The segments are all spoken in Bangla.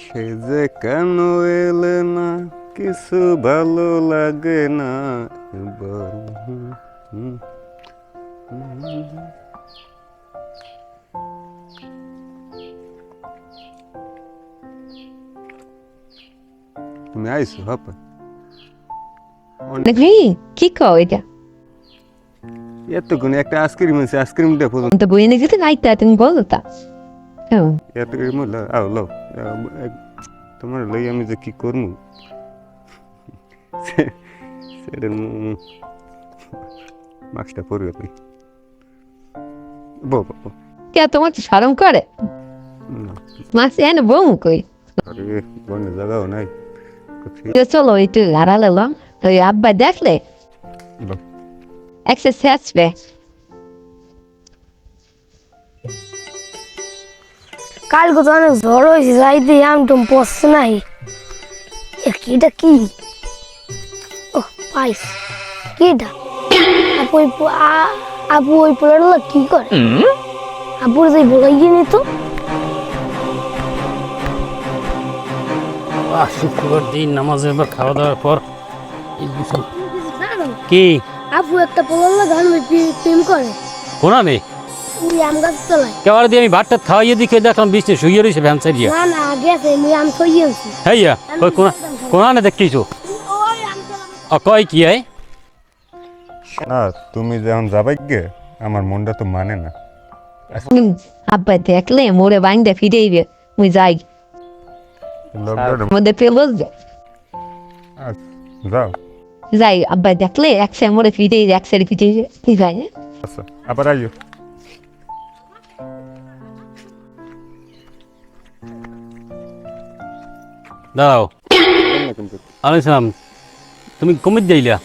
সে যে কেন এলে না কিছু ভালো লাগে না। এবার। তুমি আইসো হাপা দেখবি কি কও এটা? এতক্ষণ একটা আইসক্রিম আছে আইসক্রিমটা পর্যন্ত তো বই এনে যেতে নাইতা তুমি বলো তা। হ্যাঁ এত মূল্য আও লো তোমার লই আমি যে কি করব সেটা মাস্কটা পড়বে তুই বো বো। কে তোমার তো সরম করে? মাছ এনে বউ কই? আরে বনে জায়গাও নাই। চলো একটু হারালে লম তো আব্বা দেখলে? লো, একসে কালকে তো অনেক ঝড় হয়েছে যাইতে আম টুম পড়ছে নাই এটা কি? ও পাইস। কিটা আপু ওই আপু ওই পোলাটা কি করে? আপুর যে বলাই গিয়ে নিত শুক্রবার দিন নামাজের পর খাওয়া দাওয়ার পর। কি? আপু একটা পোলার গান প্রেম করে। কোনা নেই ওই আম গাছ তলায় কেবার দিয়ে আমি ভাতটা খাওয়াইয়ে দিকে দেখলাম বৃষ্টি শুয়ে রয়েছে ভ্যান সাইডিয়া না না গেছে মুই আম থইয়ে আনছি। হ্যাঁ কই কোনা কোনা নে। দেখিছো? ওই আম তলা অ কয় কি আয় না তুমি যখন গে আমার মনটা তো মানে না। আব্বা দেখলে মোরে মুই যাই। মধ্যে পেল যাও। যাই আব্বা দেখলে মোরে যাই? আচ্ছা আবার আইও। দাঁড়াও। আলাইসালাম তুমি কমিত যাইলা?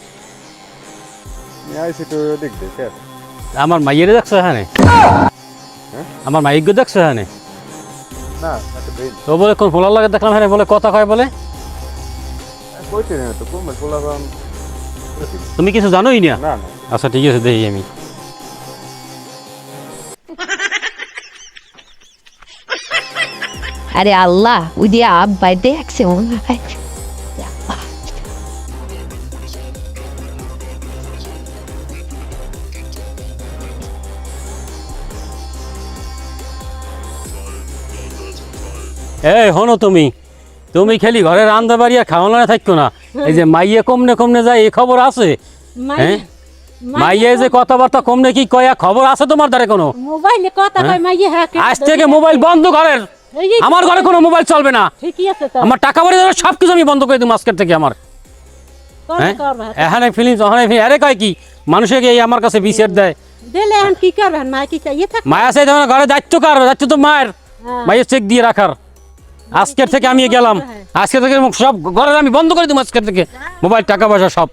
আমার মাইয়েরে দেখছ এখানে? আমার মাইক দেখছ এখানে? তো বলে কোন ফোলার লাগে দেখলাম হ্যাঁ বলে কথা কয় বলে। তুমি কিছু জানোই না। আচ্ছা ঠিক আছে দেখি আমি। আরে আল্লাহ ওই দিয়ে আব্বা দেখছে মনে হয় এই হনো তুমি। তুমি খেলি ঘরে রান্ধা বাড়িয়া খাওয়ানো না। থাকতো না এই যে মাইয়ে কমনে কমনে যায় এই খবর আছে? হ্যাঁ? মাইয়ে যে কথাবার্তা কমনে কি কয়া খবর আছে তোমার দ্বারা কোনো? মোবাইলে কথা কয় মাইয়ে হ্যাঁ আজ থেকে মোবাইল বন্ধ ঘরের। আমার ঘরে কোনো মোবাইল চলবে না। ঠিকই আছে আমার টাকা বাড়ি সব কিছু আমি বন্ধ করে দিই আজকের থেকে আমার। হ্যাঁ? এখানে ফিলিংস ওখানে আরে কয় কি? মানুষকে এই আমার কাছে বিচার দেয়। দিলে এখন কি করবেন মা কি চাইয়ে থাক মায়া সেই ধরনের ঘরে দায়িত্ব কার? দায়িত্ব তো মায়ের। মায়ের চেক দিয়ে রাখার। আজকের থেকে আমি গেলাম। আজকে থেকে সব ঘরের আমি বন্ধ করে দিই আজকের থেকে। মোবাইল টাকা পয়সা সব।